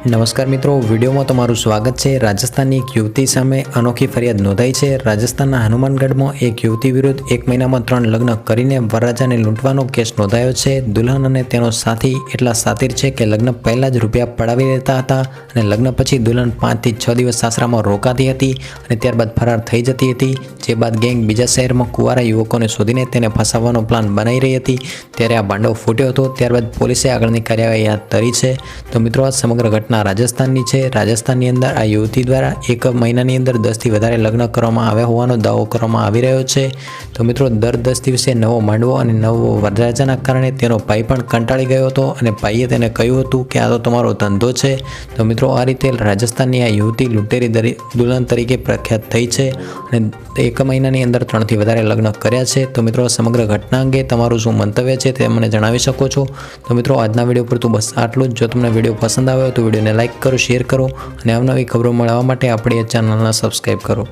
નમસ્કાર મિત્રો, વિડીયોમાં તમારું સ્વાગત છે. રાજસ્થાનની એક યુવતી સામે અનોખી ફરિયાદ નોંધાઈ છે. રાજસ્થાનના હનુમાનગઢમાં એક યુવતી વિરુદ્ધ એક મહિનામાં ત્રણ લગ્ન કરીને વરરાજાને લૂંટવાનો કેસ નોંધાયો છે. દુલ્હન અને તેનો સાથી એટલા સાતીર છે કે લગ્ન પહેલાં જ રૂપિયા પડાવી લેતા હતા અને લગ્ન પછી દુલ્હન પાંચથી છ દિવસ સાસરામાં રોકાતી હતી અને ત્યારબાદ ફરાર થઈ જતી હતી. જે બાદ ગેંગ બીજા શહેરમાં કુંવારા યુવકોને શોધીને તેને ફસાવવાનો પ્લાન બનાવી રહી હતી. ત્યારે આ ભાંડો ફૂટ્યો હતો. ત્યારબાદ પોલીસે આગળની કાર્યવાહી હાથ ધરી છે. તો મિત્રો, આ સમગ્ર ઘટના રાજસ્થાનની છે. રાજસ્થાનની અંદર આ યુવતી દ્વારા એક મહિનાની અંદર દસથી વધારે લગ્ન કરવામાં આવ્યા હોવાનો દાવો કરવામાં આવી રહ્યો છે. તો મિત્રો, દર દસ દિવસે નવો માંડવો અને નવો વરરાજાના કારણે તેનો ભાઈ પણ કંટાળી ગયો હતો અને ભાઈએ તેને કહ્યું હતું કે આ તો તમારો ધંધો છે. તો મિત્રો, આ રીતે રાજસ્થાનની આ યુવતી લૂંટેરી દુલ્હન તરીકે પ્રખ્યાત થઈ છે અને એક મહિનાની અંદર ત્રણથી વધારે લગ્ન કર્યા છે. તો મિત્રો સમગ્ર ઘટના અંગે તમારું શું મંતવ્ય છે તે મને જણાવી શકો છો? તો મિત્રો, આજના વીડિયો પર તો બસ આટલું જ. જો તમને વીડિયો પસંદ આવ્યો તો વિડીયોને લાઇક કરો, શેર કરો અને અવનવી ખબરો મળવા માટે આપણી આ ચેનલને સબસ્ક્રાઈબ કરો.